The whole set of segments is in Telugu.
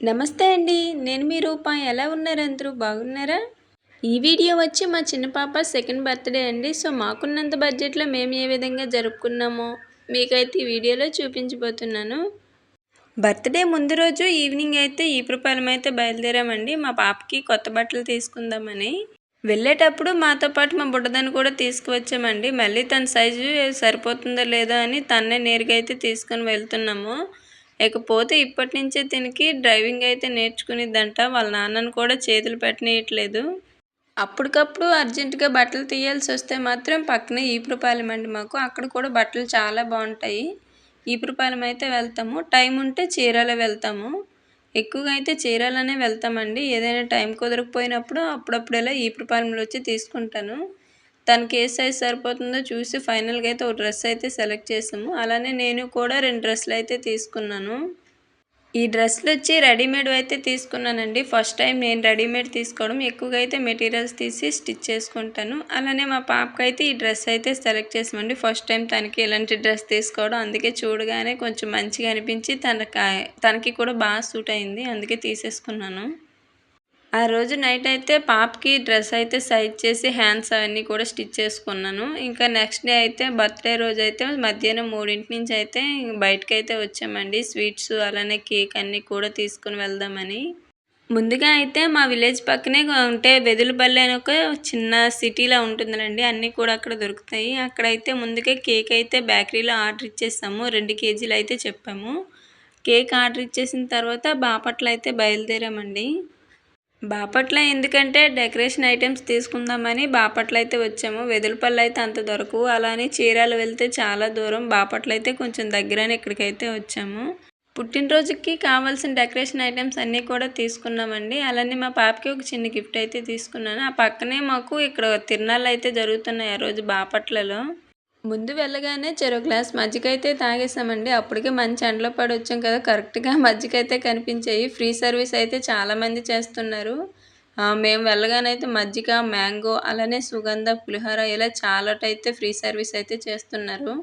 నమస్తే అండి నేను మీ రూప. ఎలా ఉన్నారు అందరూ? బాగున్నారా? ఈ వీడియో వచ్చి మా చిన్న పాప సెకండ్ బర్త్డే అండి. సో మాకున్నంత బడ్జెట్లో మేము ఏ విధంగా జరుపుకున్నామో మీకైతే ఈ వీడియోలో చూపించబోతున్నాను. బర్త్డే ముందు రోజు ఈవినింగ్ అయితే ఈ ప్రపాలం అయితే బయలుదేరామండి. మా పాపకి కొత్త బట్టలు తీసుకుందామని. వెళ్ళేటప్పుడు మాతో పాటు మా బుడ్డదాన్ని కూడా తీసుకువచ్చామండి. మళ్ళీ తన సైజు సరిపోతుందో లేదో అని తన్నే నేరుగా అయితే తీసుకొని వెళ్తున్నాము. ఇకపోతే ఇప్పటి నుంచే దీనికి డ్రైవింగ్ అయితే నేర్చుకునిద్దంట. వాళ్ళ నాన్నను కూడా చేతులు పెట్టనీయట్లేదు. అప్పటికప్పుడు అర్జెంటుగా బట్టలు తీయాల్సి వస్తే మాత్రం పక్కనే ఈపురపాలెం అండి మాకు. అక్కడ కూడా బట్టలు చాలా బాగుంటాయి. ఈపురపాలెం అయితే వెళ్తాము. టైం ఉంటే చీరాల వెళ్తాము. ఎక్కువగా అయితే చీరాలనే వెళ్తామండి. ఏదైనా టైం కుదరకపోయినప్పుడు అప్పుడప్పుడు ఇలా ఈపురపాలెంలో వచ్చి తీసుకుంటాను. తనకి ఏ సైజ్ సరిపోతుందో చూసి ఫైనల్గా అయితే ఒక డ్రెస్ అయితే సెలెక్ట్ చేసాము. అలానే నేను కూడా రెండు డ్రెస్సులు అయితే తీసుకున్నాను. ఈ డ్రెస్సులు వచ్చి రెడీమేడ్ అయితే తీసుకున్నానండి. ఫస్ట్ టైం నేను రెడీమేడ్ తీసుకోవడం ఎక్కువగా అయితే మెటీరియల్స్ తీసి స్టిచ్ చేసుకుంటాను. అలానే మా పాపకి అయితే ఈ డ్రెస్ అయితే సెలెక్ట్ చేసామండి. ఫస్ట్ టైం తనకి ఇలాంటి డ్రెస్ తీసుకోవడం అందుకే చూడగానే కొంచెం మంచిగా అనిపించి తనకి తనకి కూడా బాగా సూట్ అయింది. అందుకే తీసేసుకున్నాను. ఆ రోజు నైట్ అయితే పాపకి డ్రెస్ అయితే సైజ్ చేసి హ్యాండ్స్ అవన్నీ కూడా స్టిచ్ చేసుకున్నాను. ఇంకా నెక్స్ట్ డే అయితే బర్త్డే రోజు అయితే మధ్యాహ్నం మూడింటి నుంచి అయితే బయటకు అయితే వచ్చామండి. స్వీట్స్ అలానే కేక్ అన్నీ కూడా తీసుకుని వెళ్దామని. ముందుగా అయితే మా విలేజ్ పక్కనే ఉంటే వెదులుపల్లి అని ఒక చిన్న సిటీలా ఉంటుందండి అన్నీ కూడా అక్కడ దొరుకుతాయి. అక్కడైతే ముందుగా కేక్ అయితే బేకరీలో ఆర్డర్ ఇచ్చేసాము. రెండు కేజీలు అయితే చెప్పాము. కేక్ ఆర్డర్ ఇచ్చేసిన తర్వాత బాపట్ల అయితే బయలుదేరామండి. బాపట్ల ఎందుకంటే డెకరేషన్ ఐటమ్స్ తీసుకుందామని బాపట్ల అయితే వచ్చాము. వెదులుపల్లి అయితే అంత దొరకవు. అలానే చీరాలు వెళ్తే చాలా దూరం. బాపట్ల అయితే కొంచెం దగ్గరనే ఇక్కడికైతే వచ్చాము. పుట్టినరోజుకి కావాల్సిన డెకరేషన్ ఐటమ్స్ అన్నీ కూడా తీసుకున్నామండి. అలానే మా పాపకి ఒక చిన్న గిఫ్ట్ అయితే తీసుకున్నాను. ఆ పక్కనే మాకు ఇక్కడ తిరణాలు అయితే జరుగుతున్నాయి ఆ రోజు బాపట్లలో. ముందు వెళ్ళగానే చెరో గ్లాస్ మజ్జిగ అయితే తాగేసామండి. అప్పటికే మంచి ఎండలో పడి వచ్చాం కదా. కరెక్ట్గా మజ్జిగ అయితే కనిపించాయి. ఫ్రీ సర్వీస్ అయితే చాలామంది చేస్తున్నారు. మేము వెళ్ళగానైతే మజ్జిగ మ్యాంగో అలానే సుగంధ పులిహోర ఇలా చాలా అయితే ఫ్రీ సర్వీస్ అయితే చేస్తున్నారు.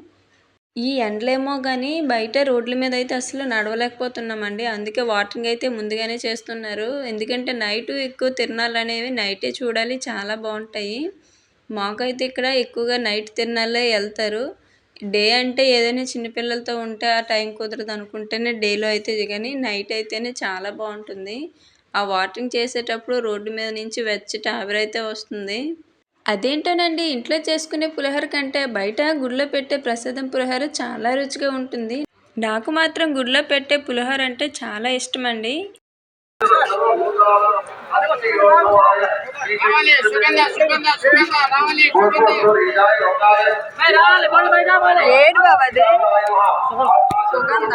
ఈ ఎండలేమో కానీ బయట రోడ్ల మీద అయితే అసలు నడవలేకపోతున్నామండి. అందుకే వాటరింగ్ అయితే ముందుగానే చేస్తున్నారు. ఎందుకంటే నైట్ ఎక్కువ తిరణాలు అనేవి నైటే చూడాలి. చాలా బాగుంటాయి. మాకైతే ఇక్కడ ఎక్కువగా నైట్ తిరణాలే వెళ్తారు. డే అంటే ఏదైనా చిన్నపిల్లలతో ఉంటే ఆ టైం కుదరదు అనుకుంటేనే డేలో అయితే కానీ నైట్ అయితేనే చాలా బాగుంటుంది. ఆ వాటింగ్ చేసేటప్పుడు రోడ్డు మీద నుంచి వెచ్చటి ఆవిరైతే వస్తుంది. అదేంటోనండి ఇంట్లో చేసుకునే పులిహోర కంటే బయట గుడిలో పెట్టే ప్రసాదం పులిహోర చాలా రుచిగా ఉంటుంది. నాకు మాత్రం గుడిలో పెట్టే పులిహోర అంటే చాలా ఇష్టం అండి రావాలి సుగంధ సుగంధ సుగంధ రావాలి సుగంధ రావాలి ఏడు బాబాది సుగంధ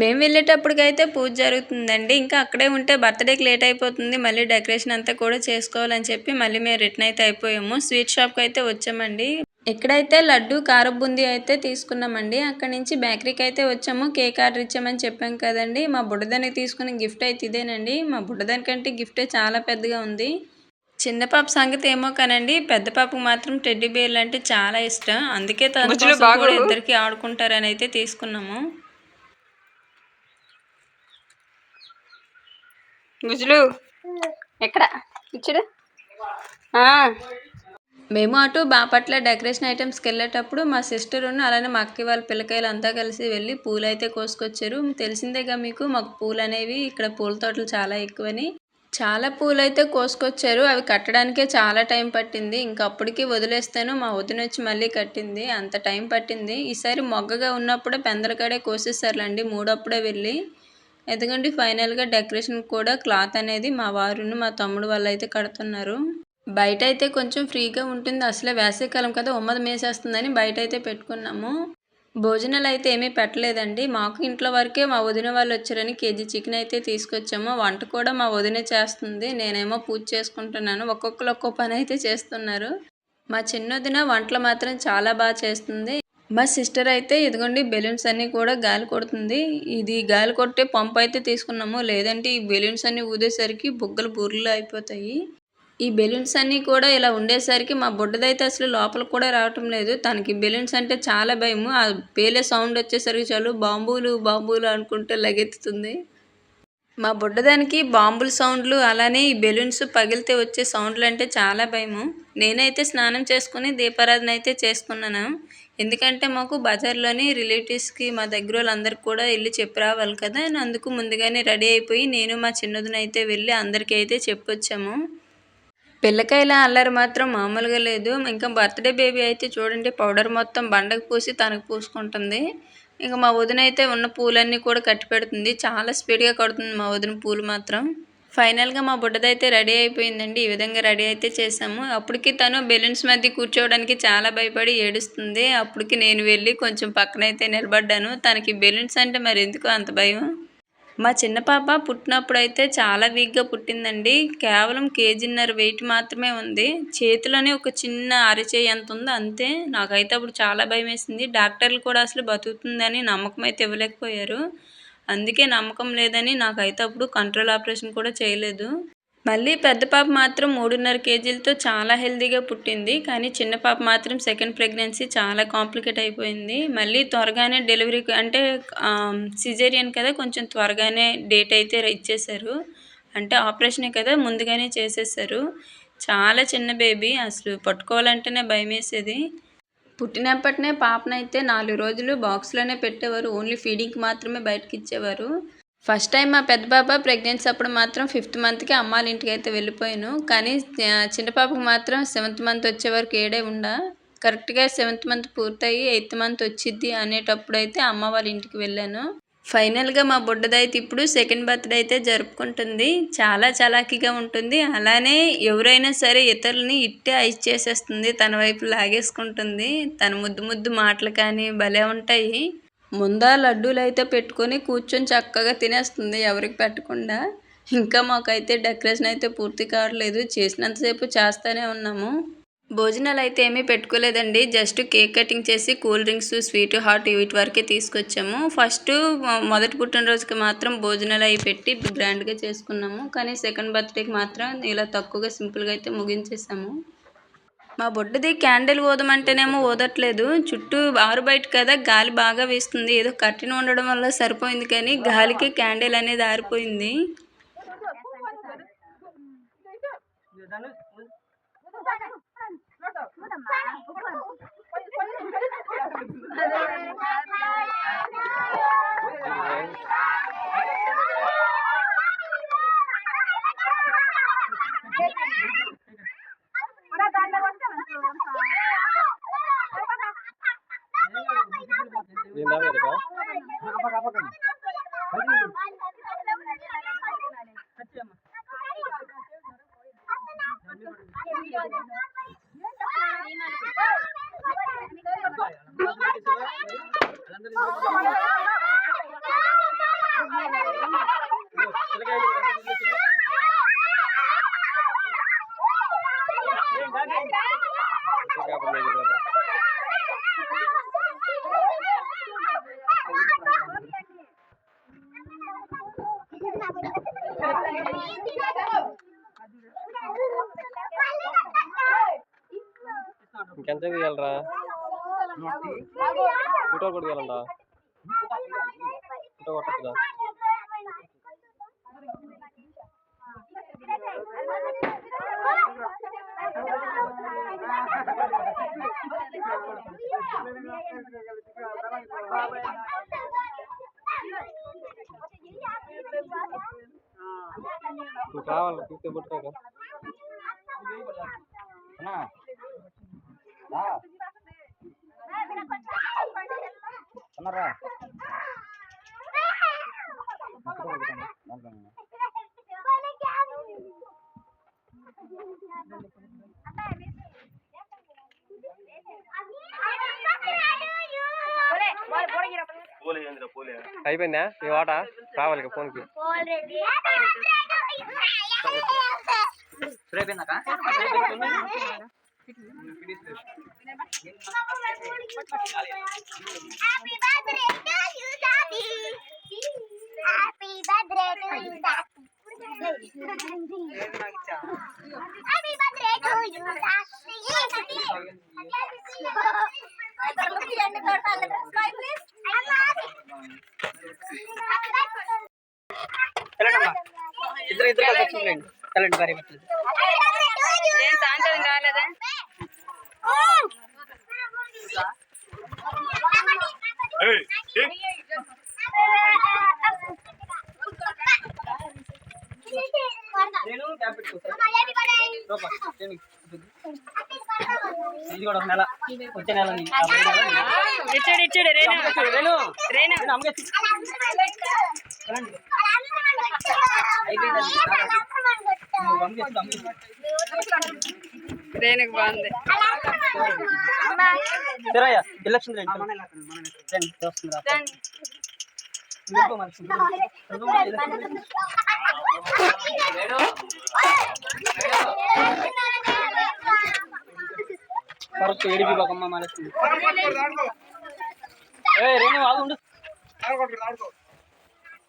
మేము వెళ్ళేటప్పటికైతే పూజ జరుగుతుందండి. ఇంకా అక్కడే ఉంటే బర్త్డేకి లేట్ అయిపోతుంది. మళ్ళీ డెకరేషన్ అంతా కూడా చేసుకోవాలని చెప్పి మళ్ళీ మేము రిటర్న్ అయితే అయిపోయాము. స్వీట్ షాప్కి అయితే వచ్చామండి. ఇక్కడైతే లడ్డు కార బుందీ అయితే తీసుకున్నామండి అక్కడ నుంచి బేకరీకి అయితే వచ్చాము. కేక్ ఆర్డర్ ఇచ్చామని చెప్పాం కదండి. మా బుడ్డదానికి తీసుకున్న గిఫ్ట్ అయితే ఇదేనండి. మా బుడ్డదానికంటే గిఫ్టే చాలా పెద్దగా ఉంది. చిన్న పాప సంగతి ఏమో కానండి పెద్ద పాపకు మాత్రం టెడ్డీ బేర్లు అంటే చాలా ఇష్టం. అందుకే తన కోసం కూడా ఇద్దరికి ఆడుకుంటారని అయితే తీసుకున్నాము. గుజులు ఎక్కడ? ఇచ్చుడు. మేము అటు బాపట్ల డెకరేషన్ ఐటమ్స్కి వెళ్ళేటప్పుడు మా సిస్టర్ అలానే మా అక్క వాళ్ళ పిల్లకాయలు అంతా కలిసి వెళ్ళి పూలు అయితే కోసుకొచ్చారు. తెలిసిందేగా మీకు మాకు పూలు అనేవి ఇక్కడ పూల తోటలు చాలా ఎక్కువని. చాలా పూలైతే కోసుకొచ్చారు. అవి కట్టడానికే చాలా టైం పట్టింది. ఇంకా అప్పటికి వదిలేస్తాను. మా వదిన వచ్చి మళ్ళీ కట్టింది. అంత టైం పట్టింది. ఈసారి మొగ్గగా ఉన్నప్పుడే పెందలకాడే కోసేసారులండి. మూడప్పుడే వెళ్ళి. ఎందుకంటే ఫైనల్గా డెకరేషన్ కూడా క్లాత్ అనేది మా వారును మా తమ్ముడు వాళ్ళు అయితే కడుతున్నారు. బయట అయితే కొంచెం ఫ్రీగా ఉంటుంది. అసలే వేసవికాలం కదా. ఉమ్మది మేసేస్తుందని బయట అయితే పెట్టుకున్నాము. భోజనాలు అయితే ఏమీ పెట్టలేదండి. మాకు ఇంట్లో వరకే మా వదిన వాళ్ళు వచ్చారని కేజీ చికెన్ అయితే తీసుకొచ్చాము. వంట కూడా మా వదిన చేస్తుంది. నేనేమో పూజ చేసుకుంటున్నాను. ఒక్కొక్కరు ఒక్కో పని అయితే చేస్తున్నారు. మా చిన్నదిన వంటలు మాత్రం చాలా బాగా చేస్తుంది. మా సిస్టర్ అయితే ఇదిగోండి బెలూన్స్ అన్నీ కూడా గాలి కొడుతుంది. ఇది గాలి కొట్టే పంపు అయితే తీసుకున్నాము. లేదంటే ఈ బెలూన్స్ అన్నీ ఊదేసరికి బుగ్గలు బుర్రలు అయిపోతాయి. ఈ బెలూన్స్ అన్నీ కూడా ఇలా ఉండేసరికి మా బుడ్డదైతే అసలు లోపల కూడా రావటం లేదు. తనకి బెలూన్స్ అంటే చాలా భయము. ఆ పేలే సౌండ్ వచ్చేసరికి చాలు బాంబులు బాంబులు అనుకుంటే లగెత్తుతుంది. మా బుడ్డదానికి బాంబుల సౌండ్లు అలానే ఈ బెలూన్స్ పగిలితే వచ్చే సౌండ్లు అంటే చాలా భయము. నేనైతే స్నానం చేసుకుని దీపారాధన అయితే చేసుకున్నాను. ఎందుకంటే మాకు బజార్లోని రిలేటివ్స్కి మా దగ్గర వాళ్ళందరికీ కూడా వెళ్ళి చెప్పి రావాలి కదా అందుకు ముందుగానే రెడీ అయిపోయి నేను మా చిన్నదినైతే వెళ్ళి అందరికీ అయితే చెప్పొచ్చాము. పిల్లకాయల అల్లరి మాత్రం మామూలుగా లేదు. ఇంకా బర్త్డే బేబీ అయితే చూడండి పౌడర్ మొత్తం బండకు పూసి తనకు పూసుకుంటుంది. ఇంకా మా వదిన అయితే ఉన్న పూలన్నీ కూడా కట్టి పెడుతుంది. చాలా స్పీడ్గా కడుతుంది మా వదిన పూలు మాత్రం. ఫైనల్గా మా బుడ్డదైతే రెడీ అయిపోయిందండి. ఈ విధంగా రెడీ అయితే చేసాము అప్పటికి తను బెలూన్స్ మధ్య కూర్చోవడానికి చాలా భయపడి ఏడుస్తుంది. అప్పటికి నేను వెళ్ళి కొంచెం పక్కనైతే నిలబడ్డాను. తనకి బెలూన్స్ అంటే మరి ఎందుకు అంత భయం? మా చిన్న పాప పుట్టినప్పుడు అయితే చాలా వీక్గా పుట్టిందండి. కేవలం కేజీన్నర వెయిట్ మాత్రమే ఉంది. చేతిలోనే ఒక చిన్న అరచేయి ఎంత ఉందో అంతే. నాకైతే అప్పుడు చాలా భయం వేసింది డాక్టర్లు కూడా అసలు బతుకుతుందని నమ్మకం అయితే ఇవ్వలేకపోయారు. అందుకే నమ్మకం లేదని నాకైతే అప్పుడు కంట్రోల్ ఆపరేషన్ కూడా చేయలేదు. మళ్ళీ పెద్ద పాప మాత్రం మూడున్నర కేజీలతో చాలా హెల్తీగా పుట్టింది. కానీ చిన్న పాప మాత్రం సెకండ్ ప్రెగ్నెన్సీ చాలా కాంప్లికేట్ అయిపోయింది. మళ్ళీ త్వరగానే డెలివరీ అంటే సిజేరియన్ కదా కొంచెం త్వరగానే డేట్ అయితే ఇచ్చేశారు. అంటే ఆపరేషనే కదా ముందుగానే చేసేసారు చాలా చిన్న బేబీ. అసలు పట్టుకోవాలంటేనే భయం వేసేది పుట్టినప్పటినే పాపనైతే నాలుగు రోజులు బాక్స్లోనే పెట్టేవారు. ఓన్లీ ఫీడింగ్కి మాత్రమే బయటకి ఇచ్చేవారు ఫస్ట్ టైం మా పెద్ద పాప ప్రెగ్నెన్సీ అప్పుడు మాత్రం ఫిఫ్త్ మంత్కి అమ్మాళ్ళ ఇంటికి అయితే వెళ్ళిపోయాను. కానీ చిన్న పాపకు మాత్రం సెవెంత్ మంత్ వచ్చే వరకు ఏడే ఉండ. కరెక్ట్గా సెవెంత్ మంత్ పూర్తయి ఎయిత్ మంత్ వచ్చిద్ది అనేటప్పుడు అయితే అమ్మ వాళ్ళ ఇంటికి వెళ్ళాను. ఫైనల్గా మా బుడ్డదైతే ఇప్పుడు సెకండ్ బర్త్డే అయితే జరుపుకుంటుంది. చాలా చలాకీగా ఉంటుంది. అలానే ఎవరైనా సరే ఇతరులని ఇట్టే ఐస్ చేసేస్తుంది. తన వైపు లాగేసుకుంటుంది. తన ముద్దు ముద్దు మాటలు కానీ భలే ఉంటాయి. ముందా లడ్డూలు అయితే పెట్టుకొని కూర్చొని చక్కగా తినేస్తుంది ఎవరికి పెట్టకుండా. ఇంకా మాకైతే డెకరేషన్ అయితే పూర్తి కావట్లేదు. చేసినంతసేపు చేస్తూనే ఉన్నాము. భోజనాలు అయితే ఏమీ పెట్టుకోలేదండి. జస్ట్ కేక్ కటింగ్ చేసి కూల్ డ్రింక్స్ స్వీట్ హాట్ వీటి వరకే తీసుకొచ్చాము. ఫస్ట్ మొదటి పుట్టినరోజుకి మాత్రం భోజనాలు అవి పెట్టి గ్రాండ్గా చేసుకున్నాము. కానీ సెకండ్ బర్త్డేకి మాత్రం ఇలా తక్కువగా సింపుల్గా అయితే ముగించేసాము. మా బుడ్డది క్యాండిల్ ఊదమంటేనేమో ఊదట్లేదు చుట్టూ ఆరు బయట కదా గాలి బాగా వీస్తుంది. ఏదో కట్టిన ఉండడం వల్ల సరిపోయింది కానీ గాలికి క్యాండిల్ అనేది ఆరిపోయింది. Linda, ¿verdad? Apaga, apaga. ఇంకెంత తీయాలరా ఫోటో కూడా తీయాలంట ఫోటో కొట్టచ్చుగా నువ్వు కావాలి తీస్తే పట్టుకోక சொன்னாரா అయిపోయిందా మీ వాట రావాలి ఫోన్కి సరే ఇద్దరు ఇద్దరు కలిసి చూడండి కలండి భార్య భర్తలు సాయంత్రం నేను ఇది కూడా ఒక నెల. వచ్చే నెల ఉంది. ఇచ్చాడు ఇచ్చాడు రేణు. రేణు. రేణు. రేణు రేణుకు బాగుంది సరేయ్యా ఎలక్షన్ రండి రండి రండి. కరెక్ట్ ఏడిపి మనసు ఏ రేణు ఆగు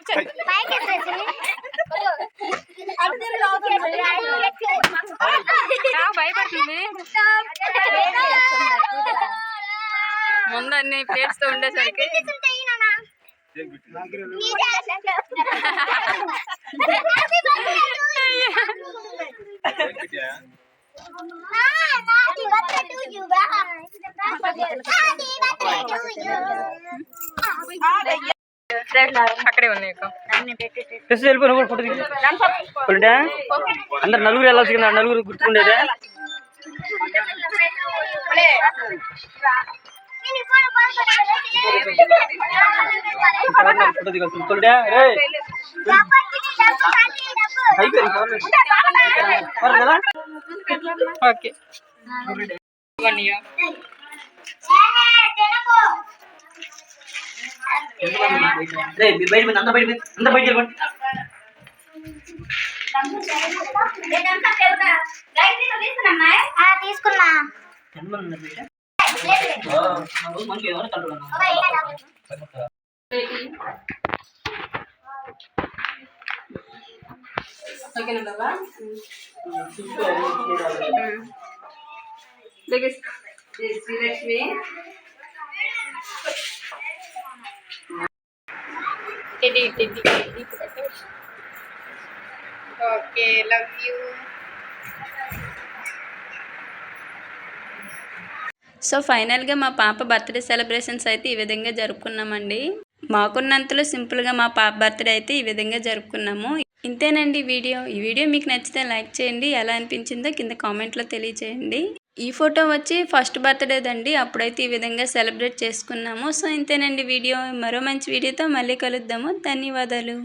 అటల్ మాయా భయపడుతుంది ముందు అన్ని ప్లేట్స్తో ఉండేసరికి. అక్కడే ఉన్నాయి ఇక. ప్రెస్ వెళ్ళిపో నువ్వు కూడా ఫోటో తీసు ఫోటో అందరు నలుగురు వెళ్ళాల్సి కదా నలుగురు గుర్తుకుండేదే ఫోటో దిగాల్సింది ఫోటో రే అయిపోయింది కవర్ చేసి. కవర్ కదా ఓకే వన్ ఇయర్ రే మీరు బయట అంతా బయట అంతా బయట వెళ్ళిపోండి తీసుకున్నా ఉన్నారు బయట? ఆ, నా రోజు మనకి ఏమైనా కంట్రోల్ ఉన్నా Srilakshmi teddy teddy okay love you so ఫైనల్గా మా పాప బర్త్డే సెలబ్రేషన్స్ అయితే ఈ విధంగా జరుపుకున్నామండి. మాకున్నంతలో సింపుల్గా మా పాప బర్త్డే అయితే ఈ విధంగా జరుపుకున్నాము. ఇంతేనండి వీడియో. ఈ వీడియో మీకు నచ్చితే లైక్ చేయండి. ఎలా అనిపించిందో కింద కామెంట్లో తెలియచేయండి. ఈ ఫోటో వచ్చి ఫస్ట్ బర్త్డేదండి అప్పుడైతే ఈ విధంగా సెలబ్రేట్ చేసుకున్నాము. సో ఇంతేనండి వీడియో. మరో మంచి వీడియోతో మళ్ళీ కలుద్దాము. ధన్యవాదాలు.